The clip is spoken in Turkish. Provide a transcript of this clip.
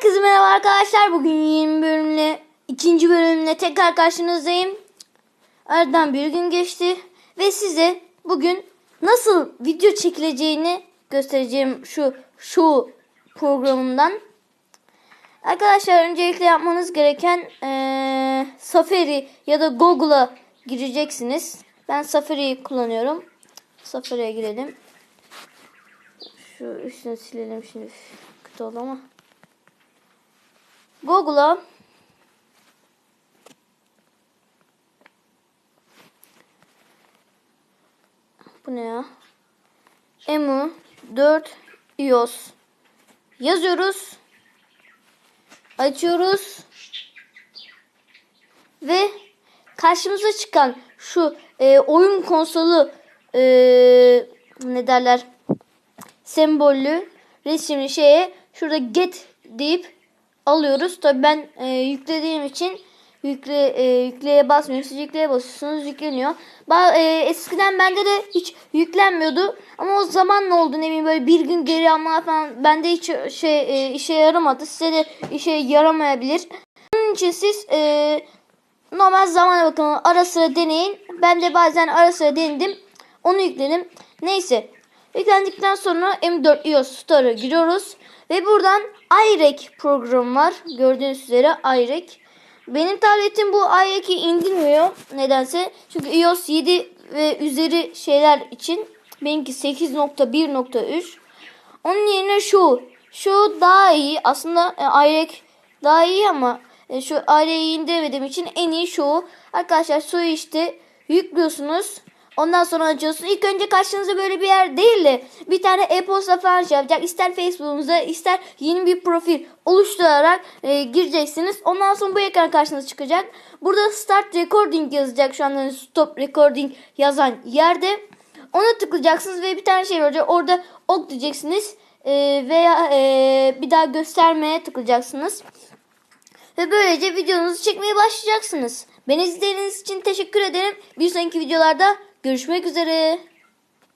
Herkese merhaba arkadaşlar. Bugün yeni bölümle, ikinci bölümle tekrar karşınızdayım. Aradan bir gün geçti ve size bugün nasıl video çekileceğini göstereceğim şu şu programımdan. Arkadaşlar öncelikle yapmanız gereken eee, Safari ya da Google'a gireceksiniz. Ben Safari'yi kullanıyorum. Safari'ye girelim. Şu üstünü silelim şimdi. Kötü oldu ama. Google'a Bu ne ya? Emu 4 iOS yazıyoruz. Açıyoruz. Ve karşımıza çıkan şu e, oyun konsolu e, ne derler sembollü resimli şeye şurada get deyip alıyoruz. Tabii ben e, yüklediğim için yükle e, yükleye basmıyorum. Siz yükleye basıyorsunuz yükleniyor. Ba, e, eskiden bende de hiç yüklenmiyordu. Ama o zaman ne oldu ne bileyim böyle bir gün geri alma falan bende hiç şey e, işe yaramadı. Size de işe yaramayabilir. Onun için siz e, normal zamana bakın ara sıra deneyin. Ben de bazen ara sıra denedim. Onu yükledim. Neyse. Yüklendikten sonra M4 iOS Store'a giriyoruz. Ve buradan iRec programı var. Gördüğünüz üzere iRec. Benim tabletim bu iRec'i indirmiyor. Nedense. Çünkü iOS 7 ve üzeri şeyler için. Benimki 8.1.3. Onun yerine şu. Şu daha iyi. Aslında e, iRec daha iyi ama e, şu iRec'i indirmediğim için en iyi şu. Arkadaşlar şu işte yüklüyorsunuz. Ondan sonra açıyorsunuz. İlk önce karşınıza böyle bir yer değil de bir tane e-posta falan şey yapacak. İster Facebook'unuza ister yeni bir profil oluşturarak e, gireceksiniz. Ondan sonra bu ekran karşınıza çıkacak. Burada start recording yazacak. Şu anda stop recording yazan yerde. Ona tıklayacaksınız ve bir tane şey olacak. Orada ok diyeceksiniz. E, veya e, bir daha göstermeye tıklayacaksınız. Ve böylece videonuzu çekmeye başlayacaksınız. Beni izlediğiniz için teşekkür ederim. Bir sonraki videolarda görüşmek üzere.